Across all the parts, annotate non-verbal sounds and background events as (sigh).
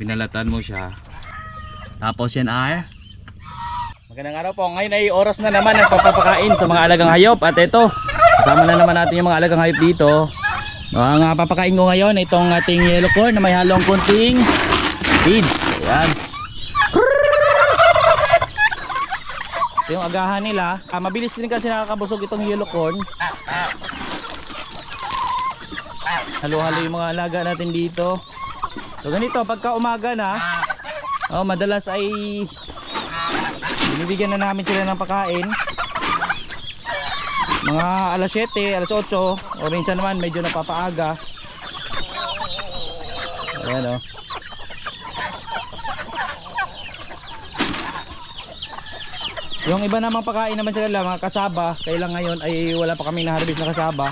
Binalatan mo siya. Tapos yan ay Magandang araw po. Ngayon ay oras na naman ng papapakain sa mga alagang hayop. At ito, kasama na naman natin yung mga alagang hayop dito. Ang uh, papakain ko ngayon, itong ating yellow corn na may halong kunting feed. Ayan. Ito yung agahan nila. Ah, mabilis din kasi nakakabusog itong yellow corn. Halo-halo yung mga alaga natin dito. So ganito, pagka umaga na, oh, madalas ay binibigyan na namin sila ng pagkain. Mga alas 7, alas 8, o minsan naman medyo napapaaga. Ayan o. Yung iba namang pagkain naman sila mga kasaba, kailang ngayon ay wala pa kami na-harvest na kasaba.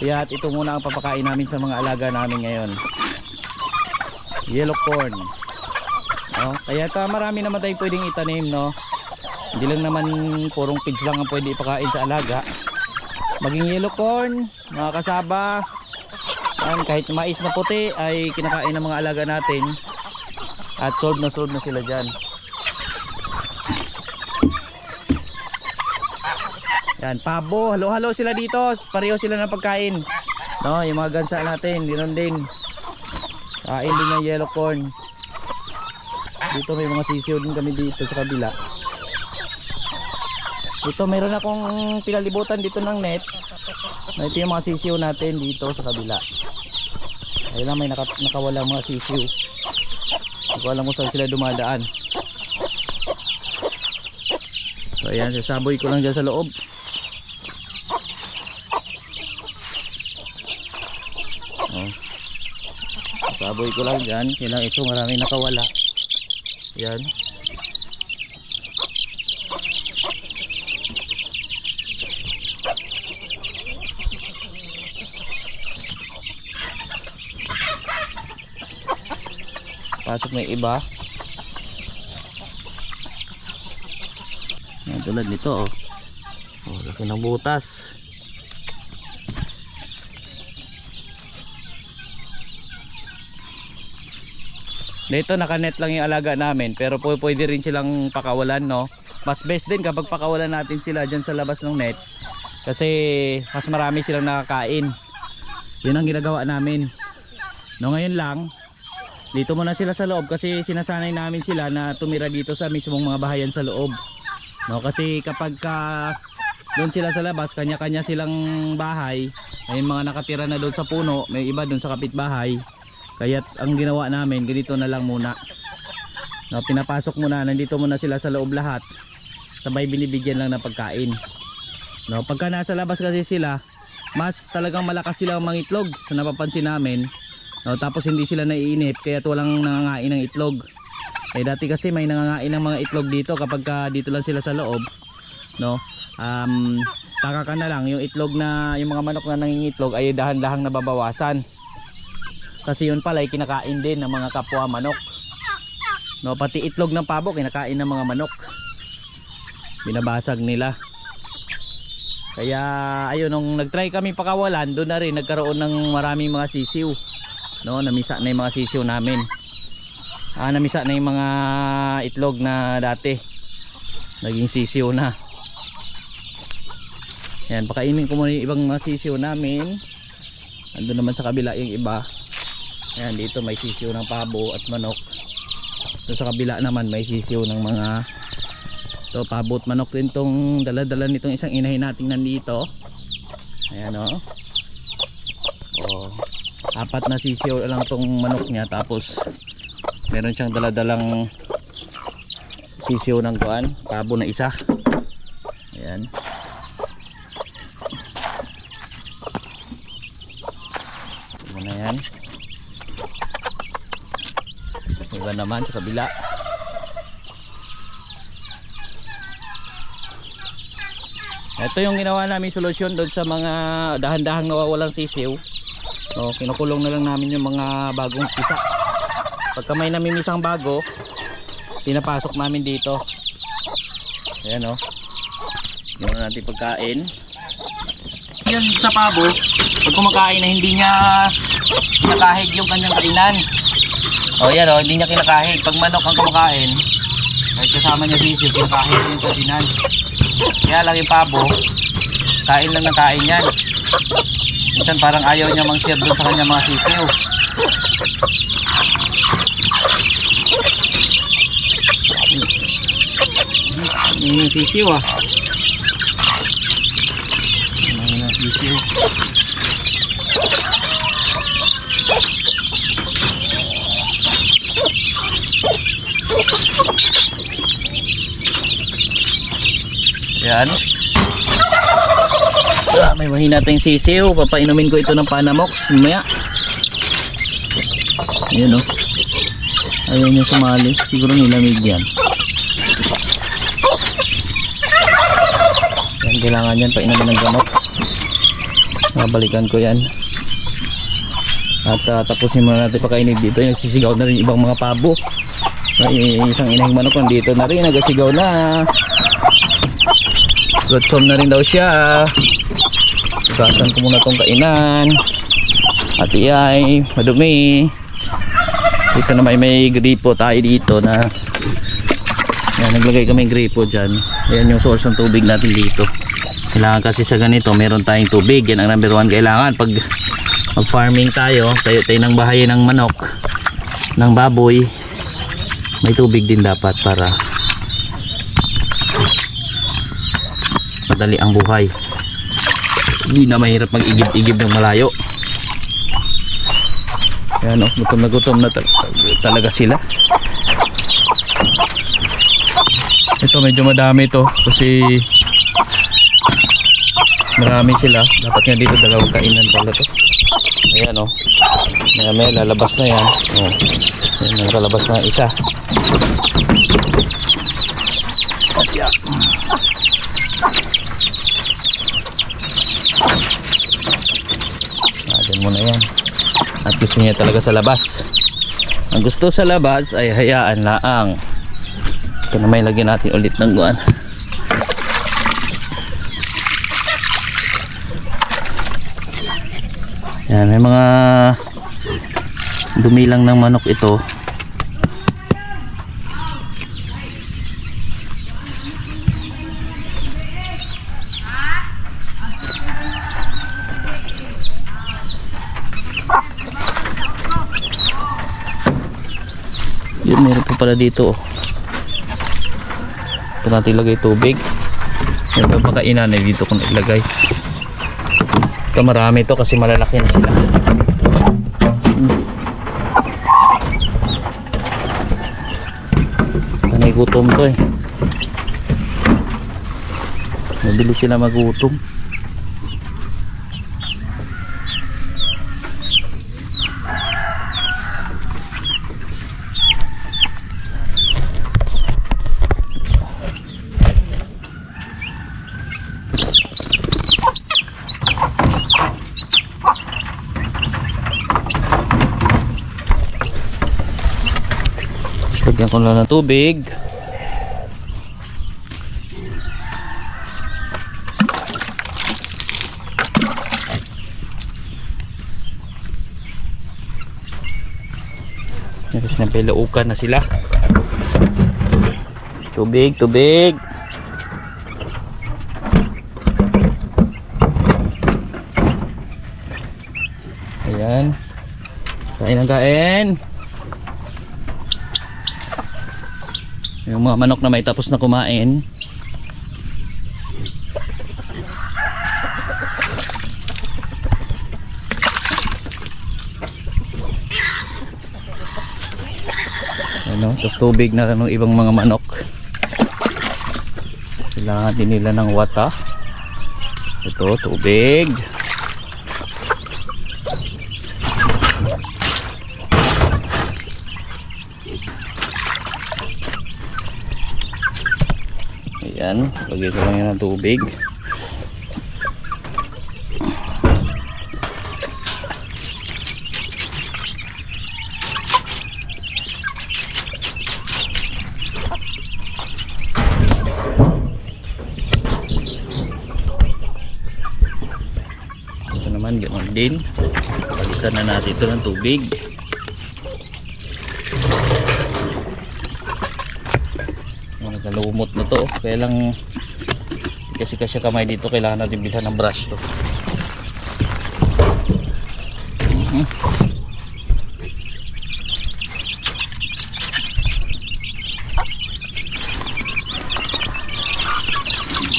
Kaya ito muna ang papakain namin sa mga alaga namin ngayon. Yellow corn. No? Kaya ta marami naman tayong pwedeng itanim, no? Hindi lang naman purong pigs lang ang pwede ipakain sa alaga. Maging yellow corn, mga kasaba, yan, kahit mais na puti ay kinakain ng mga alaga natin. At sold na sold na sila dyan. Yan, pabo, halo-halo sila dito. Pareho sila ng pagkain. No, yung mga gansa natin, ganoon din. Kain din ng yellow corn. Dito may mga sisiw din kami dito sa kabila. Dito mayroon akong pinalibutan dito ng net. Na ito yung mga sisiw natin dito sa kabila. Ayun lang may naka, nakawalang mga sisiw. Hindi ko alam kung saan sila dumadaan. So ayan, sasaboy ko lang dyan sa loob. Saboy ko lang dyan. Kailang ito marami nakawala. Yan. Pasok na iba. Yan, tulad nito oh. Oh, laki ng butas. Dito nakanet lang yung alaga namin pero po pwede rin silang pakawalan no. Mas best din kapag pakawalan natin sila dyan sa labas ng net kasi mas marami silang nakakain. Yun ang ginagawa namin. No ngayon lang dito muna sila sa loob kasi sinasanay namin sila na tumira dito sa mismong mga bahayan sa loob. No kasi kapag ka doon sila sa labas kanya-kanya silang bahay, may mga nakatira na doon sa puno, may iba doon sa kapitbahay. Kaya ang ginawa namin, ganito na lang muna. No, pinapasok muna, nandito muna sila sa loob lahat. Sabay binibigyan lang ng pagkain. No, pagka nasa labas kasi sila, mas talagang malakas sila mangitlog sa napapansin namin. No, tapos hindi sila naiinip kaya walang nangangain ng itlog. Eh dati kasi may nangangain ng mga itlog dito kapag ka dito lang sila sa loob. No? Um, taka ka na lang yung itlog na yung mga manok na nangingitlog ay dahan-dahang nababawasan kasi yun pala ay kinakain din ng mga kapwa manok. No pati itlog ng pabo kinakain ng mga manok. Binabasag nila. Kaya ayun nung nagtry kami pakawalan doon na rin nagkaroon ng maraming mga sisiw. No namisa na yung mga sisiw namin. Ah, namisa na yung mga itlog na dati. Naging sisiw na. Yan pakainin ko muna yung ibang mga sisiw namin. Ando naman sa kabila yung iba Ayan, dito may sisiyo ng pabo at manok. So, sa kabila naman may sisiyo ng mga to pabo at manok din tong dala-dala nitong isang inahin nating nandito. Ayan o. Oh. Apat na sisiyo lang tong manok niya tapos meron siyang dala-dalang sisiyo ng kuan, pabo na isa. Ayan. Ito na yan. Iba naman sa kabila. Ito yung ginawa namin solusyon doon sa mga dahan-dahang nawawalang sisiw. No, kinukulong na lang namin yung mga bagong pisa. Pagka may namimisang bago, pinapasok namin dito. Ayan o. Yun natin pagkain. Yan sa pabo, pag kumakain na hindi niya nakahig yung kanyang kainan. O yan o, hindi niya kinakahig. Pag manok ang kumakain, kahit kasama niya sisiw, kinakahig yung katinan. Kaya lang yung pabo, kain lang ng kain yan. Minsan parang ayaw niya mang-share doon sa kanya mga sisiw. Ini sisiw ah. Ini sisiw. Yan. Ah, may mahina tayong sisiw. Papainumin ko ito ng Panamox. Mamaya. Yan o. Ayaw niya sumali. Siguro nilamig yan. Yan, kailangan yan. Painumin ng gamot. Babalikan ko yan. At ah, tapusin muna natin pakainig dito. Nagsisigaw na rin ibang mga pabo. May isang inang manok nandito na rin. Nagasigaw na. Gotsom na rin daw siya. Gasan ko muna tong kainan. At iyay, madumi. Dito na may may gripo tayo dito na yan, naglagay kami gripo dyan. Yan yung source ng tubig natin dito. Kailangan kasi sa ganito, meron tayong tubig. Yan ang number one kailangan. Pag mag farming tayo, tayo tayo ng bahay ng manok, ng baboy, may tubig din dapat para madali ang buhay. Hindi na mahirap mag-igib-igib ng malayo. Yan oh, gutom na gutom na tal- talaga sila. Ito medyo madami to kasi marami sila. Dapat nga dito dalawang kainan pala to. Ayan oh. Maya maya lalabas na yan. Oh. yan nakalabas na isa mo na yan. At gusto niya talaga sa labas. Ang gusto sa labas ay hayaan laang. Ito na may lagyan natin ulit ng guan. Yan, may mga dumilang ng manok ito. Yun, meron pa pala dito. oh. Ito natin ilagay tubig. Yan pa pakainan ay dito ko ilagay. Ito marami to kasi malalaki na sila. Sanay gutom to eh. Mabilis sila magutom. Lagyan ko lang ng tubig. Tapos napilaukan na sila. Tubig, tubig. Ayan. Kain ang kain. Yung mga manok na may tapos na kumain. Ano, tapos tubig na ng ibang mga manok. Kailangan din nila ng wata. Ito, tubig. Ayan, lagay ko lang yan ng tubig. Ito naman, ganoon din. Palitan na natin ito ng tubig. Nakalumot na to. Kaya lang kasi kasi kamay dito kailangan natin bilhan ng brush to.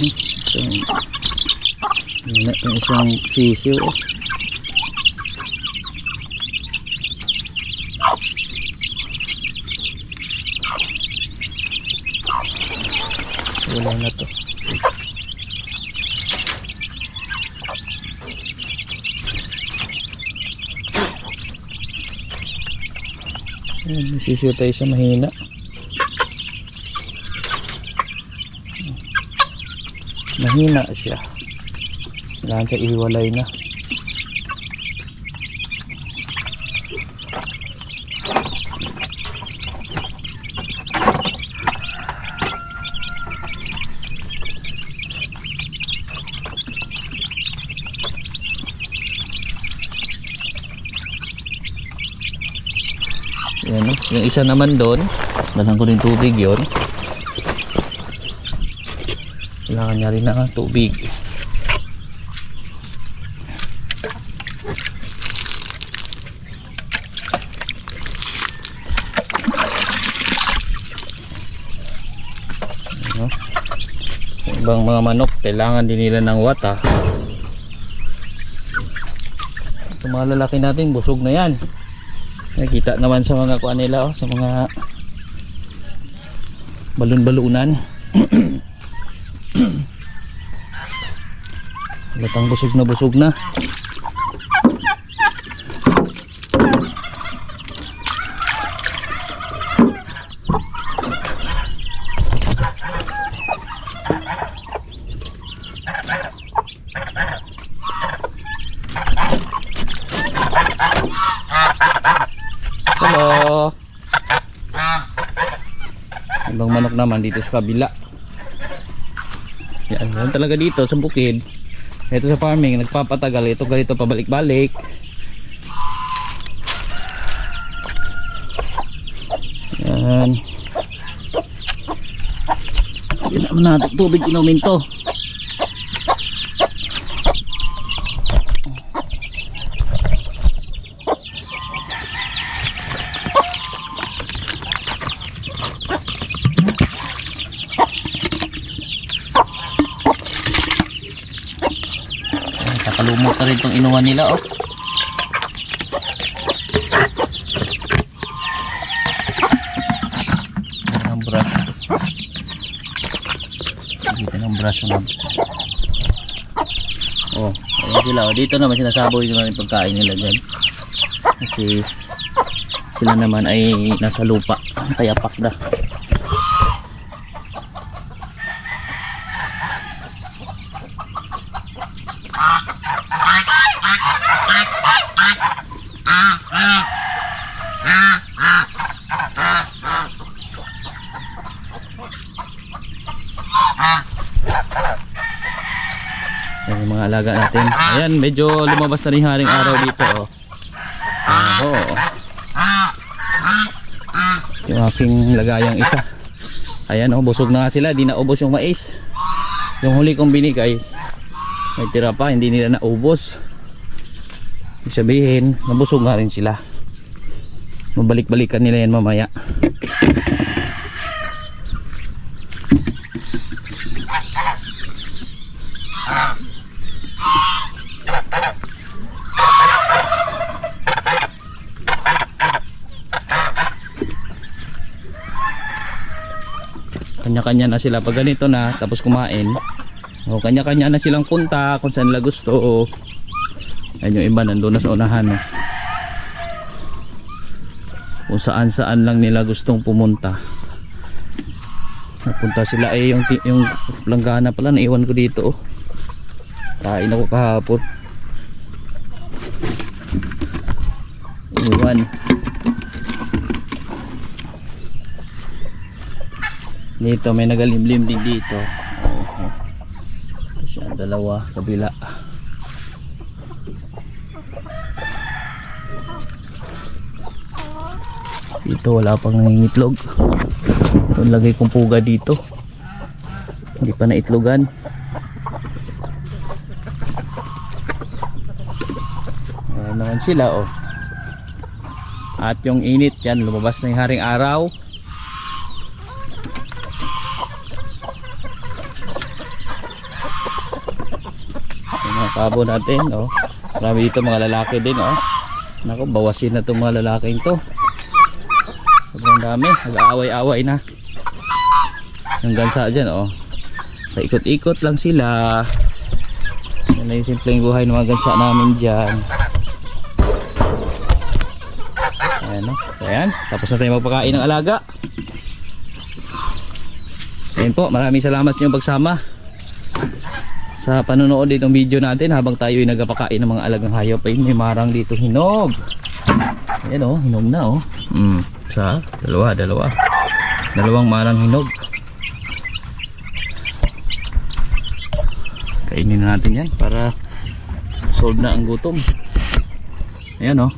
Ito, yun na yung isang sisiw na to. Ayan, nasisiyo tayo sa mahina. Mahina siya. Kailangan siya ihiwalay na. Yung isa naman doon, dalang ko rin tubig yon. Kailangan niya rin ng tubig. Ano? Ibang mga manok, kailangan din nila ng wata. Yung mga lalaki natin, busog na yan. Nakita naman sa mga kuan nila oh, sa mga balon-balunan. (clears throat) Latang busog na busog na. Hello. Ibang manok naman dito sa kabila. Yan, yan talaga dito sa bukid. Ito sa farming, nagpapatagal. Ito ganito pabalik-balik. Yan. Yan naman natin tubig inumin to. Ay, Kakalumot na rin itong inuman nila oh. Ang brush. Dito ng brush na. Oh, ayun sila oh. Dito naman sinasaboy naman yung pagkain nila dyan. Kasi sila naman ay nasa lupa. Kaya pakda. Yan yung mga alaga natin. Ayan, medyo lumabas na rin haring araw dito. Oh. Oh. Yung aking lagayang isa. Ayan, oh, busog na sila. Di na ubos yung mais. Yung huli kong binigay, may tira pa. Hindi nila naubos. Sabihin, nabusog nga rin sila. Mabalik-balikan nila yan mamaya. kanya-kanya na sila pag ganito na tapos kumain o kanya-kanya na silang punta kung saan nila gusto. O yan yung iba nandun na sa unahan. No? kung saan saan lang nila gustong pumunta. Napunta sila eh yung, yung langgana pala naiwan ko dito oh. kain ako kahapon. Iwan. Dito may nagalimlim din dito dalawa kabila dito wala pang nangingitlog ito lagay kong puga dito Hindi pa naitlogan. Ayan naman sila oh. At yung init yan, lumabas na yung haring araw. Pabo natin oh. Marami dito mga lalaki din oh. Nako, bawasin na itong mga lalaking to. Sobrang dami, nag-aaway-aaway na. Yung gansa dyan oh. Paikot-ikot lang sila. Yan na yung simpleng buhay ng mga gansa namin dyan. Ayan no. Ayan. Tapos na tayo magpakain ng alaga. Ayan po. Maraming salamat sa inyong pagsama. Sa panonood ditong video natin habang tayo ay nagpakain ng mga alagang hayop ay may marang dito hinog. Ayan oh. Hinog na oh. Mm. Sa dalawa, dalawa. Dalawang marang hinog. Kainin na natin yan para solve na ang gutom. Ayan oh.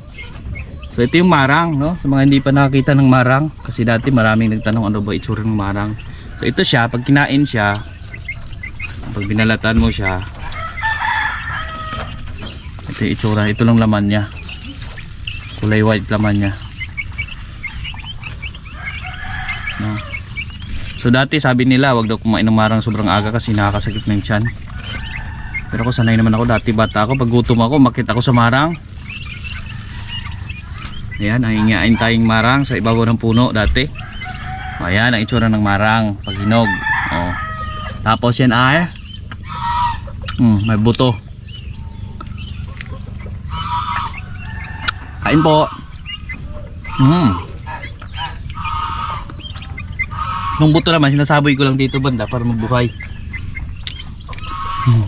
So ito yung marang, no? Sa mga hindi pa nakakita ng marang, kasi dati maraming nagtanong ano ba itsura ng marang. So ito siya, pag kinain siya, pag binalatan mo siya, ito yung itsura, ito lang laman niya. Kulay white laman niya. No? So dati sabi nila, wag daw kumain ng marang sobrang aga kasi nakakasakit ng tiyan. Pero ako sanay naman ako dati bata ako, pag gutom ako, makita ako sa marang. Ayan, nangingain tayong marang sa ibabaw ng puno dati. Ayan, ang itsura ng marang pag hinog. Tapos yan ay mm, may buto. Kain po. Mm. Nung buto naman, sinasaboy ko lang dito banda para mabuhay. Mm.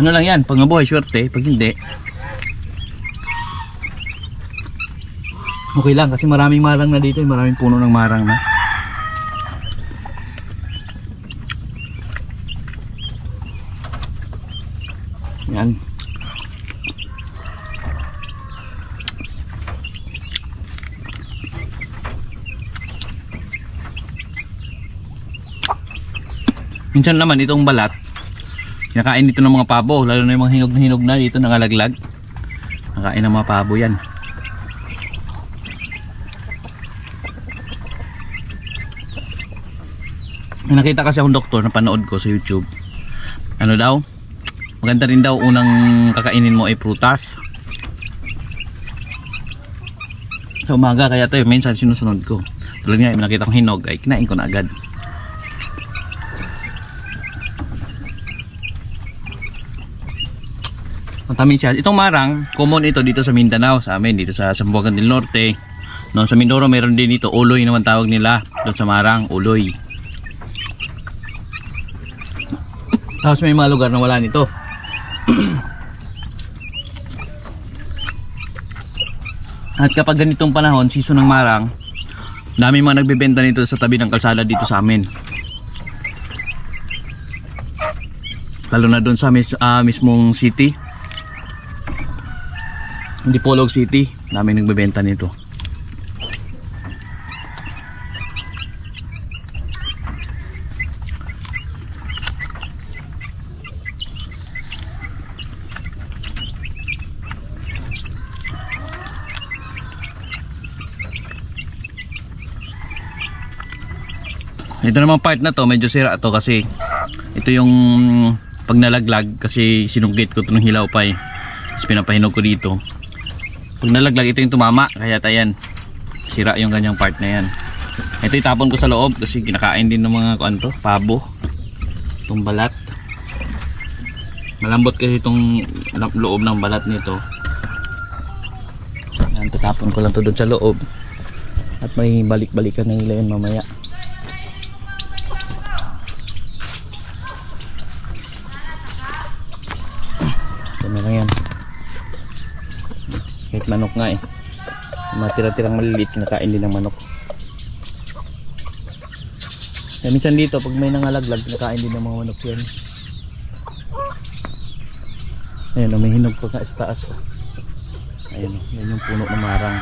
Ano lang yan, pag mabuhay, swerte. Pag hindi, Okay lang kasi maraming marang na dito, eh. maraming puno ng marang na. Yan. Minsan naman itong balat, kinakain dito ng mga pabo, lalo na yung mga hinog na hinog na dito nangalaglag. Nakain ng mga pabo yan. Nakita kasi akong doktor na panood ko sa YouTube. Ano daw? Maganda rin daw unang kakainin mo ay prutas. Sa umaga kaya tayo minsan sinusunod ko. May nakita kong hinog ay kinain ko na agad. Matamin siya. Itong marang, common ito dito sa Mindanao, sa amin, dito sa Sambuagan del Norte. No, sa Mindoro meron din dito, uloy naman tawag nila. Doon sa marang, uloy. Tapos may mga lugar na wala nito. (clears throat) At kapag ganitong panahon, season ng marang, dami mga nagbebenta nito sa tabi ng kalsada dito sa amin. Lalo na doon sa mis ah, mismong city. Hindi Polog City, dami nagbebenta nito. Ito namang part na to, medyo sira to kasi ito yung pag nalaglag kasi sinugit ko to ng hilaw pa eh. Tapos pinapahinog ko dito. Pag nalaglag ito yung tumama, kaya tayan. Sira yung ganyang part na yan. Ito itapon ko sa loob kasi kinakain din ng mga kuan to, pabo. Itong balat. Malambot kasi itong loob ng balat nito. Yan, tatapon ko lang to doon sa loob. At may balik-balikan na nila yun mamaya. Ito na lang yan. Kahit manok nga eh. Yung Mga tira-tirang maliliit, kinakain din ng manok. Kaya minsan dito, pag may nangalaglag, kinakain din ng mga manok yan. Ayan o, may hinog pa nga taas o. Ayan o, yan yung puno ng marang.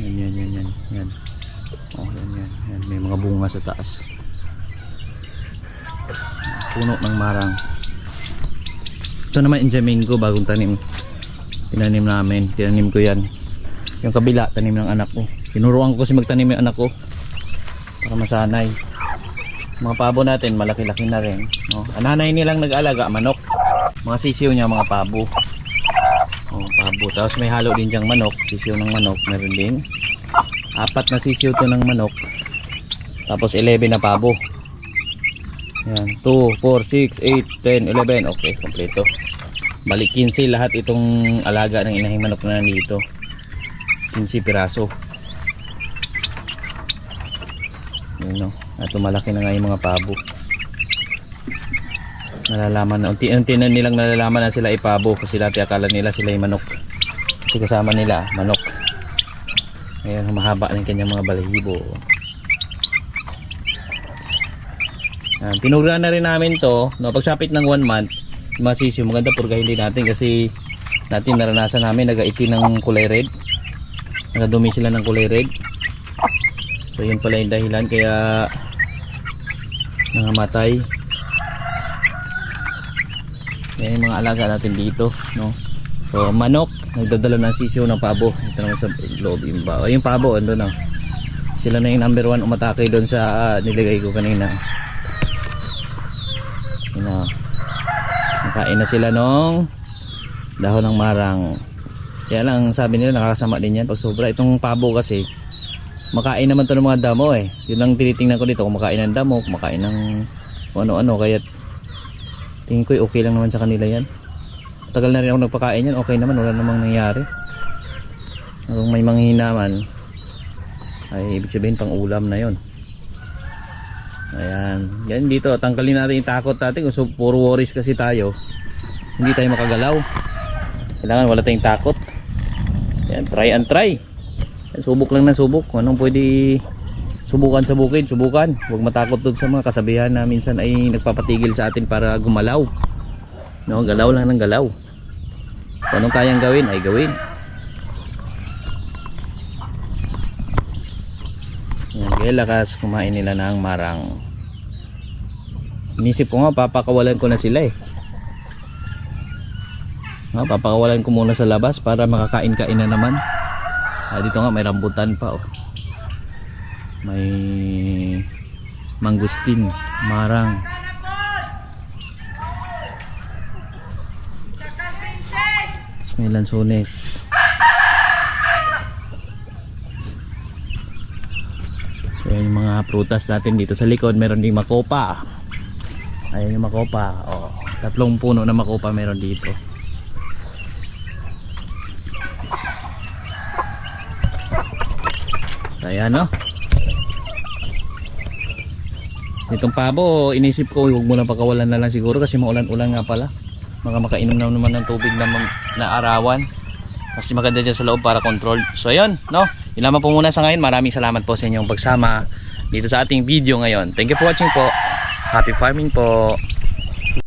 Yan, yan, yan, yan. yan. Oh, yan, yan, yan. May mga bunga sa taas. Puno ng marang. Ito naman Injamingo, bagong tanim. Tinanim namin. Tinanim ko yan. Yung kabila, tanim ng anak ko. Tinuruan ko kasi magtanim yung anak ko. Para masanay. Mga pabo natin, malaki-laki na rin. No? Ang nanay nilang nag-alaga, manok. Mga sisiw niya, mga pabo. Oh, pabo. Tapos may halo din diyang manok. Sisiw ng manok. Meron din. Apat na sisiw to ng manok. Tapos 11 na pabo. Yan. 2, 4, 6, 8, 10, 11. Okay, kompleto. Balik 15 lahat itong alaga ng inahing manok na nandito. 15 piraso. Yun no. At malaki na nga yung mga pabo. Nalalaman na. Unti-unti na nilang nalalaman na sila ipabo kasi dati akala nila sila yung manok. Kasi kasama nila manok. Ngayon humahaba ng kanyang mga balahibo. Yan, tinugra na rin namin to. No, pagsapit ng one month, masisi maganda purgahin din natin kasi natin naranasan namin nagaitin ng kulay red. Nagadumi sila ng kulay red. So yun pala yung dahilan kaya nangamatay. Yan yung mga alaga natin dito, no. So manok, nagdadala ng sisiw ng pabo. Ito naman sa loob yung ba. Yung pabo ando na. Sila na yung number one umatake doon sa ah, nilagay ko kanina. Yun na. Nakain na sila nung dahon ng marang. Kaya lang sabi nila nakakasama din yan pag sobra. Itong pabo kasi makain naman to ng mga damo eh. Yun ang tinitingnan ko dito. Kumakain ng damo, kumakain ng kung ano-ano. Kaya tingin ko eh, okay lang naman sa kanila yan. Tagal na rin ako nagpakain yan. Okay naman, wala namang nangyari. Kung may manghihina man, ay ibig sabihin pang ulam na yon. Ayan. Yan dito, tanggalin natin yung takot natin. Kung so, puro worries kasi tayo, hindi tayo makagalaw. Kailangan wala tayong takot. Yan, try and try. Yan, subok lang na subok. Anong pwede subukan sa bukid, subukan. Huwag matakot doon sa mga kasabihan na minsan ay nagpapatigil sa atin para gumalaw. No, galaw lang ng galaw. Kung anong kayang gawin, ay gawin. Yan, kaya lakas kumain nila ng marang. Inisip ko nga, papakawalan ko na sila eh. No, papakawalan ko muna sa labas para makakain-kain na naman. Ah, dito nga may rambutan pa oh. May mangustin, marang. May lansones. So yan yung mga prutas natin dito sa likod. Meron ding makopa. Ayan yung makopa. Oh, tatlong puno na makopa meron dito. Ayan no. Itong pabo, inisip ko huwag mo na pakawalan na lang siguro kasi maulan-ulan nga pala. Maka makainom na naman ng tubig na, na arawan. Mas maganda dyan sa loob para control. So ayun, no? Yun lamang po muna sa ngayon. Maraming salamat po sa inyong pagsama dito sa ating video ngayon. Thank you for watching po. Happy farming po.